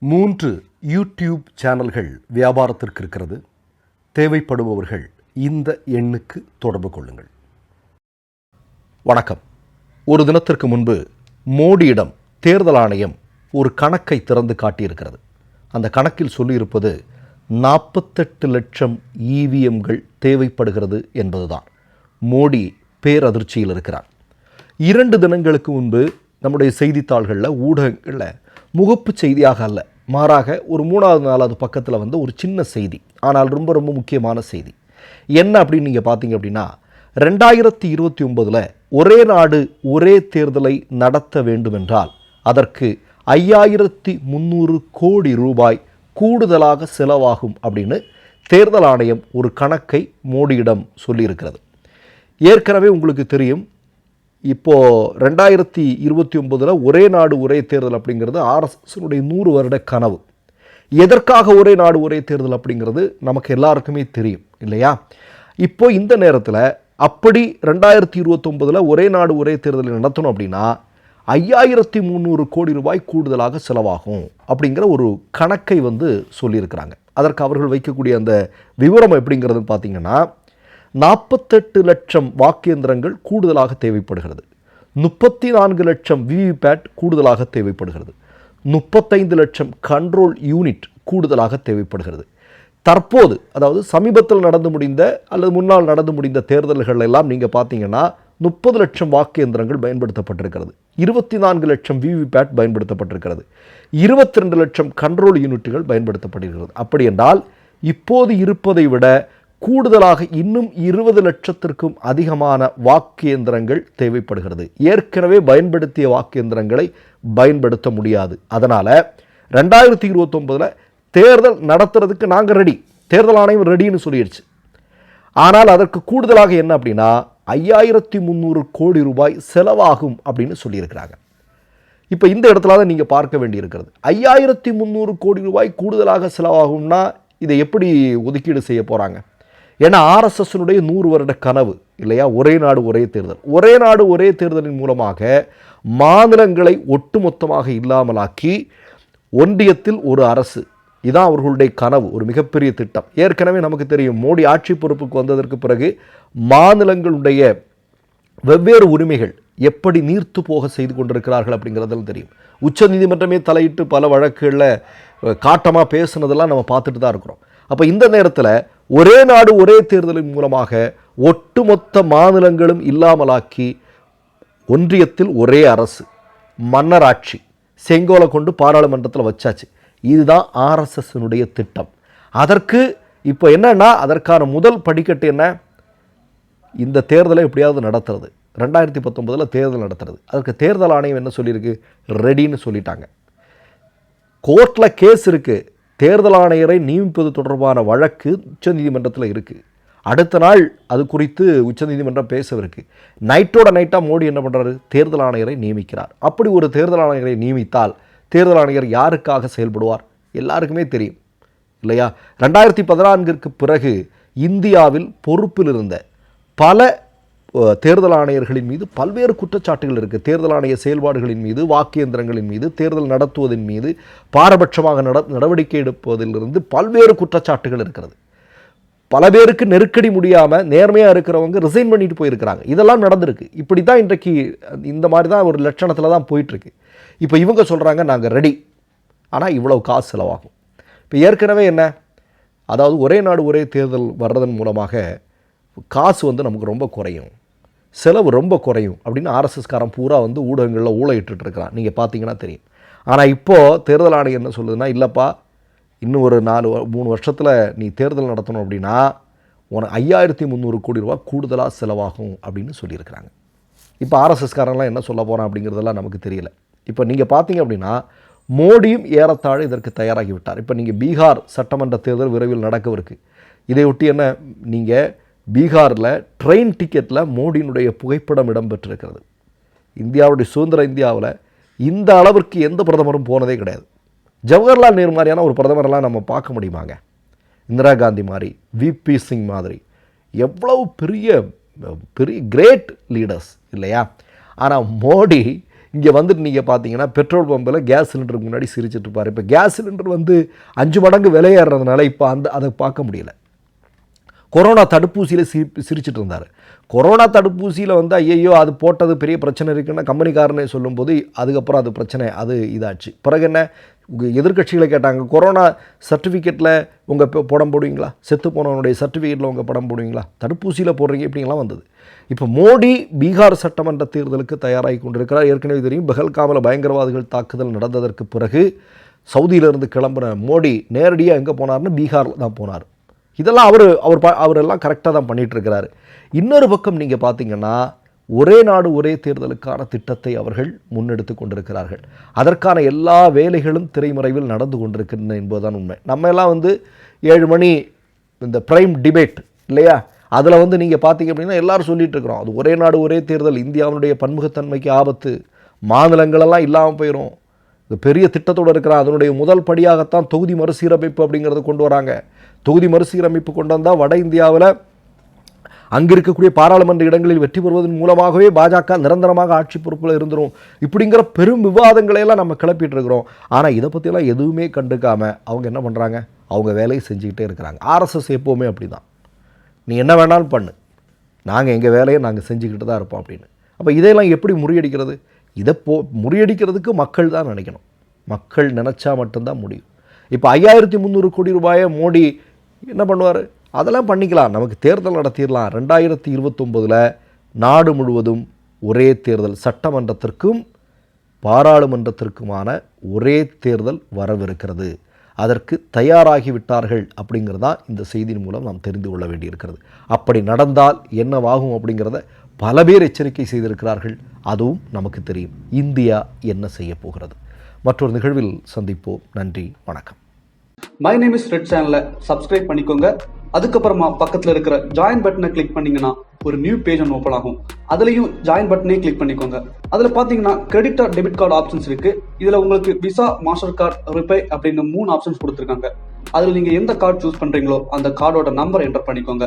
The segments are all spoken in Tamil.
மூன்று யூடியூப் சேனல்கள் வியாபாரத்திற்கு இருக்கிறது. தேவைப்படுபவர்கள் இந்த எண்ணுக்கு தொடர்பு கொள்ளுங்கள். வணக்கம். ஒரு தினத்திற்கு முன்பு மோடியிடம் தேர்தல் ஆணையம் ஒரு கணக்கை திறந்து காட்டியிருக்கிறது. அந்த கணக்கில் சொல்லியிருப்பது நாற்பத்தெட்டு லட்சம் இவிஎம்கள் தேவைப்படுகிறது என்பதுதான். மோடி பேரதிர்ச்சியில் இருக்கிறார். இரண்டு தினங்களுக்கு முன்பு நம்முடைய செய்தித்தாள்களில் ஊடகங்களில் முகப்பு செய்தியாக அல்ல. மாறாக ஒரு மூணாவது நாலாவது பக்கத்தில் வந்து ஒரு சின்ன செய்தி. ஆனால் ரொம்ப ரொம்ப முக்கியமான செய்தி. என்ன அப்படின்னு நீங்கள் பார்த்தீங்க அப்படின்னா ரெண்டாயிரத்தி இருபத்தி ஒன்பதில் ஒரே நாடு ஒரே தேர்தலை நடத்த வேண்டுமென்றால் அதற்கு ஐயாயிரத்தி முந்நூறு கோடி ரூபாய் கூடுதலாக செலவாகும் அப்படின்னு தேர்தல் ஆணையம் ஒரு கணக்கை மோடியிடம் சொல்லியிருக்கிறது. ஏற்கனவே உங்களுக்கு தெரியும் இப்போது ரெண்டாயிரத்தி இருபத்தி ஒன்பதில் ஒரே நாடு ஒரே தேர்தல் அப்படிங்கிறது ஆர்எஸ்எஸ்னுடைய நூறு வருட கனவு. எதற்காக ஒரே நாடு ஒரே தேர்தல் அப்படிங்கிறது நமக்கு எல்லாருக்குமே தெரியும் இல்லையா? இப்போ இந்த நேரத்தில் அப்படி ரெண்டாயிரத்தி இருபத்தொம்பதில் ஒரே நாடு ஒரே தேர்தலை நடத்தணும் அப்படின்னா ஐயாயிரத்தி முந்நூறு கோடி ரூபாய் கூடுதலாக செலவாகும் அப்படிங்கிற ஒரு கணக்கை வந்து சொல்லியிருக்கிறாங்க. அதற்கு அவர்கள் வைக்கக்கூடிய அந்த விவரம் எப்படிங்கிறதுன்னு பார்த்தீங்கன்னா நாற்பத்தெட்டு லட்சம் வாக்கியந்திரங்கள் கூடுதலாக தேவைப்படுகிறது. முப்பத்தி நான்கு லட்சம் விவிபேட் கூடுதலாக தேவைப்படுகிறது. முப்பத்தைந்து லட்சம் கண்ட்ரோல் யூனிட் கூடுதலாக தேவைப்படுகிறது. தற்போது அதாவது சமீபத்தில் நடந்து முடிந்த அல்லது முன்னால் நடந்து முடிந்த தேர்தல்கள் எல்லாம் நீங்கள் பார்த்தீங்கன்னா முப்பது லட்சம் வாக்கு எந்திரங்கள் பயன்படுத்தப்பட்டிருக்கிறது. இருபத்தி நான்கு லட்சம் விவிபேட் பயன்படுத்தப்பட்டிருக்கிறது. இருபத்தி ரெண்டு லட்சம் கண்ட்ரோல் யூனிட்டுகள் பயன்படுத்தப்படுகிறது. அப்படி என்றால் இப்போது இருப்பதை விட கூடுதலாக இன்னும் இருபது லட்சத்திற்கும் அதிகமான வாக்கேந்திரங்கள் தேவைப்படுகிறது. ஏற்கனவே பயன்படுத்திய வாக்கேந்திரங்களை பயன்படுத்த முடியாது. அதனால் ரெண்டாயிரத்தி இருபத்தொம்பதில் தேர்தல் நடத்துறதுக்கு நாங்கள் ரெடி தேர்தல் ஆணையம் ரெடின்னு சொல்லிடுச்சு ஆனால் அதற்கு கூடுதலாக என்ன அப்படின்னா ஐயாயிரத்தி முந்நூறு கோடி ரூபாய் செலவாகும் அப்படின்னு சொல்லியிருக்கிறாங்க. இப்போ இந்த இடத்துல தான் நீங்கள் பார்க்க வேண்டியிருக்கிறது. ஐயாயிரத்தி முந்நூறு கோடி ரூபாய் கூடுதலாக செலவாகும்னா இதை எப்படி ஒதுக்கீடு செய்ய போகிறாங்க ஏன்னா ஆர்எஸ்எஸ்னுடைய நூறு வருட கனவு இல்லையா? ஒரே நாடு ஒரே தேர்தல். ஒரே நாடு ஒரே தேர்தலின் மூலமாக மாநிலங்களை ஒட்டுமொத்தமாக இல்லாமலாக்கி ஒன்றியத்தில் ஒரு அரசு. இதான் அவர்களுடைய கனவு ஒரு மிகப்பெரிய திட்டம். ஏற்கனவே நமக்கு தெரியும் மோடி ஆட்சி பொறுப்புக்கு வந்ததற்கு பிறகு மாநிலங்களுடைய வெவ்வேறு உரிமைகள் எப்படி நீர்த்து போக செய்து கொண்டிருக்கிறார்கள் அப்படிங்கிறதெல்லாம் தெரியும். உச்சநீதிமன்றமே தலையிட்டு பல வழக்குகளில் காட்டமாக பேசுனதெல்லாம் நம்ம பார்த்துட்டு தான் இருக்கிறோம். அப்போ இந்த நேரத்தில் ஒரே நாடு ஒரே தேர்தலின் மூலமாக ஒட்டுமொத்த மாநிலங்களும் இல்லாமலாக்கி ஒன்றியத்தில் ஒரே அரசு மன்னராட்சி செங்கோலை கொண்டு பாராளுமன்றத்தில் வச்சாச்சு. இதுதான் ஆர்எஸ்எஸ்னுடைய திட்டம். அதற்கு இப்போ என்னன்னா அதற்கான முதல் படிக்கட்டு என்ன? இந்த தேர்தலை எப்படியாவது நடத்துறது. ரெண்டாயிரத்தி பத்தொன்பதில் தேர்தல் நடத்துறது. அதற்கு தேர்தல் ஆணையம் என்ன சொல்லியிருக்கு? ரெடின்னு சொல்லிட்டாங்க. கோர்ட்டில் கேஸ் இருக்குது தேர்தல் ஆணையரை நியமிப்பது தொடர்பான வழக்கு உச்சநீதிமன்றத்தில் இருக்குது அடுத்த நாள் அது குறித்து உச்சநீதிமன்றம் பேசவிருக்கு. நைட்டோட நைட்டாக மோடி என்ன பண்ணுறாரு தேர்தல் ஆணையரை நியமிக்கிறார். அப்படி ஒரு தேர்தல் ஆணையரை நியமித்தால் தேர்தல் ஆணையர் யாருக்காக செயல்படுவார்? எல்லாருக்குமே தெரியும். இல்லையா? ரெண்டாயிரத்தி பதினான்கிற்கு பிறகு இந்தியாவில் பொறுப்பில் இருந்த பல தேர்தல் ஆணையர்களின் மீது பல்வேறு குற்றச்சாட்டுகள் இருக்குது தேர்தல் ஆணைய செயல்பாடுகளின் மீது வாக்கியந்திரங்களின் மீது தேர்தல் நடத்துவதன் மீது பாரபட்சமாக நட நடவடிக்கை எடுப்பதிலிருந்து பல்வேறு குற்றச்சாட்டுகள் இருக்கிறது. பல பேருக்கு நெருக்கடி முடியாமல் நேர்மையாக இருக்கிறவங்க ரிசைன் பண்ணிட்டு போயிருக்கிறாங்க. இதெல்லாம் நடந்திருக்கு. இப்படி தான் இன்றைக்கு இந்த மாதிரி தான் ஒரு லட்சணத்தில் தான் போயிட்டுருக்கு. இப்போ இவங்க சொல்கிறாங்க நாங்கள் ரெடி ஆனால் இவ்வளவு காசு செலவாகும். இப்போ ஏற்கனவே என்ன? அதாவது ஒரே நாடு ஒரே தேர்தல் வர்றதன் மூலமாக காசு வந்து நமக்கு ரொம்ப குறையும். செலவு ரொம்ப குறையும் அப்படின்னு ஆர்எஸ்எஸ்காரன் பூரா வந்து ஊடகங்களில் ஊழையிட்டுருக்கிறான் நீங்கள் பார்த்தீங்கன்னா தெரியும். ஆனால் இப்போது தேர்தல் ஆணையம் என்ன சொல்லுதுன்னா இல்லைப்பா இன்னும் ஒரு நாலு மூணு வருஷத்தில் நீ தேர்தல் நடத்தணும் அப்படின்னா உனக்கு ஐயாயிரத்தி முந்நூறு கோடி ரூபா கூடுதலாக செலவாகும் அப்படின்னு சொல்லியிருக்கிறாங்க. இப்போ ஆர்எஸ்எஸ்காரன்லாம் என்ன சொல்ல போகிறான் அப்படிங்கிறதெல்லாம் நமக்கு தெரியல. இப்போ நீங்கள் பார்த்தீங்க அப்படின்னா மோடியும் ஏறத்தாழ இதற்கு தயாராகி விட்டார். இப்போ நீங்கள் பீகார் சட்டமன்ற தேர்தல் விரைவில் நடக்கவிருக்கு. இதையொட்டி என்ன நீங்கள் பீகாரில் ட்ரெயின் டிக்கெட்டில் மோடியினுடைய புகைப்படம் இடம்பெற்றிருக்கிறது. இந்தியாவுடைய சுதந்திர இந்தியாவில் இந்த அளவிற்கு எந்த பிரதமரும் போனதே கிடையாது. ஜவஹர்லால் நேரு மாதிரியான ஒரு பிரதமரெல்லாம் நம்ம பார்க்க முடியுமாங்க? இந்திரா காந்தி மாதிரி விபி சிங் மாதிரி. எவ்வளவு பெரிய பெரிய கிரேட் லீடர்ஸ் இல்லையா? ஆனால் மோடி இங்கே வந்துட்டு நீங்கள் பார்த்தீங்கன்னா பெட்ரோல் பம்பில் கேஸ் சிலிண்டருக்கு முன்னாடி சிரிச்சிட்ருப்பார் இப்போ கேஸ் சிலிண்டர் வந்து அஞ்சு மடங்கு விலையேறதுனால இப்போ அந்த அதை பார்க்க முடியல. கொரோனா தடுப்பூசியில் சி சிரிச்சிட்டு இருந்தார் கொரோனா தடுப்பூசியில் வந்து ஐயையோ அது போட்டது பெரிய பிரச்சனை இருக்குன்னா கம்பெனிக்காரனே சொல்லும்போது அதுக்கப்புறம் அது பிரச்சனை அது இதாச்சு. பிறகு என்ன? எதிர்கட்சிகளை எதிர்க்கட்சிகளை கேட்டாங்க கொரோனா சர்டிஃபிகேட்டில் உங்கள் படம் போடுவீங்களா? செத்து போனவனுடைய சர்டிஃபிகேட்டில் உங்கள் படம் போடுவீங்களா? தடுப்பூசியில் போடுறீங்க இப்படிங்களாம் வந்தது. இப்போ மோடி பீகார் சட்டமன்ற தேர்தலுக்கு தயாராகி கொண்டிருக்கிறார். ஏற்கனவே தெரியும் பெஹல்காமில் பயங்கரவாதிகள் தாக்குதல் நடந்ததற்கு பிறகு சவுதியிலிருந்து கிளம்புன மோடி நேரடியாக எங்கே போனார்னு பீகாரில் தான் போனார். இதெல்லாம் அவர் அவர் ப அவரெல்லாம் கரெக்டாக தான் பண்ணிகிட்ருக்கிறாரு இன்னொரு பக்கம் நீங்கள் பார்த்தீங்கன்னா ஒரே நாடு ஒரே தேர்தலுக்கான திட்டத்தை அவர்கள் முன்னெடுத்து கொண்டிருக்கிறார்கள். அதற்கான எல்லா வேலைகளும் திரைமறைவில் நடந்து கொண்டிருக்கின்றன என்பதுதான் உண்மை. நம்ம எல்லாம் வந்து ஏழு மணி இந்த ப்ரைம் டிபேட் இல்லையா? அதில் வந்து நீங்கள் பார்த்தீங்க அப்படின்னா எல்லாரும் சொல்லிகிட்டு இருக்கிறோம் அது ஒரே நாடு ஒரே தேர்தல் இந்தியாவினுடைய பன்முகத்தன்மைக்கு ஆபத்து. மாநிலங்களெல்லாம் இல்லாமல் போயிடும் இது பெரிய திட்டத்தோடு இருக்கிற அதனுடைய முதல் படியாகத்தான் தொகுதி மறுசீரமைப்பு அப்படிங்கிறது கொண்டு வராங்க. தொகுதி மறுசீரமைப்பு கொண்டு வந்தால் வட இந்தியாவில் அங்கே இருக்கக்கூடிய பாராளுமன்ற இடங்களில் வெற்றி பெறுவதன் மூலமாகவே பாஜக நிரந்தரமாக ஆட்சி பொறுப்பில் இருந்துரும். இப்படிங்கிற பெரும் விவாதங்களை எல்லாம் நம்ம கிளப்பிட்டு இருக்கிறோம். ஆனால் இதை பற்றியெல்லாம் எதுவுமே கண்டுக்காமல் அவங்க என்ன பண்ணுறாங்க அவங்க வேலையை செஞ்சுக்கிட்டே இருக்கிறாங்க. ஆர்எஸ்எஸ் எப்போவுமே அப்படி தான் நீ என்ன வேணாலும் பண்ணு. நாங்கள் எங்கள் வேலையை நாங்கள் செஞ்சுக்கிட்டு தான் இருப்போம் அப்படின்னு. அப்போ இதையெல்லாம் எப்படி முறியடிக்கிறது? இதை போ முறியடிக்கிறதுக்கு மக்கள் தான் நினைக்கணும். மக்கள் நினச்சா மட்டும்தான் முடியும். இப்போ ஐயாயிரத்தி முந்நூறு கோடி ரூபாயை மோடி என்ன பண்ணுவார்? அதெல்லாம் பண்ணிக்கலாம். நமக்கு தேர்தல் நடத்திடலாம். ரெண்டாயிரத்தி இருபத்தொம்போதில் நாடு முழுவதும் ஒரே தேர்தல் சட்டமன்றத்திற்கும் பாராளுமன்றத்திற்குமான ஒரே தேர்தல் வரவிருக்கிறது. அதற்கு தயாராகிவிட்டார்கள் அப்படிங்கிறதா இந்த செய்தியின் மூலம் நாம் தெரிந்து கொள்ள வேண்டியிருக்கிறது. அப்படி நடந்தால் என்னவாகும் அப்படிங்கிறத பல பேர் எச்சரிக்கை செய்திருக்கிறார்கள். அதுவும் நமக்கு தெரியும். இந்தியா என்ன செய்ய போகிறது? மற்றொரு நிகழ்வில் சந்திப்போம். நன்றி. வணக்கம். மை நேம் இஸ் ரெட் சேனலை சப்ஸ்கிரைப் பண்ணிக்கோங்க. அதுக்கப்புறமா பக்கத்தில் இருக்கிற ஜாயின் பட்டனை கிளிக் பண்ணீங்கன்னா ஒரு நியூ பேஜ் ஒன்று ஓப்பன் ஆகும். அதுலேயும் ஜாயின் பட்டனே கிளிக் பண்ணிக்கோங்க. அதில் பார்த்தீங்கன்னா credit or debit card options இருக்கு. இதில் உங்களுக்கு விசா மாஸ்டர் கார்டு ரிப்பே அப்படின்னு மூணு ஆப்ஷன்ஸ் கொடுத்துருக்காங்க. அதில் நீங்கள் எந்த கார்டு சூஸ் பண்ணுறீங்களோ அந்த கார்டோட நம்பர் என்டர் பண்ணிக்கோங்க.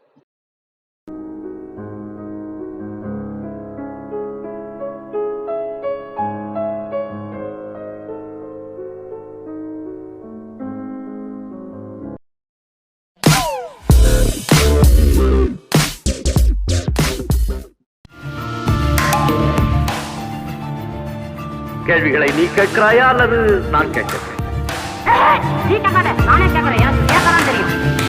கேள்விகளை நீ கேட்கிறாயா அல்லது நான் கேட்கிறேன்? நீ கேட்காத. நானே கேட்கறேன். தெரியும்?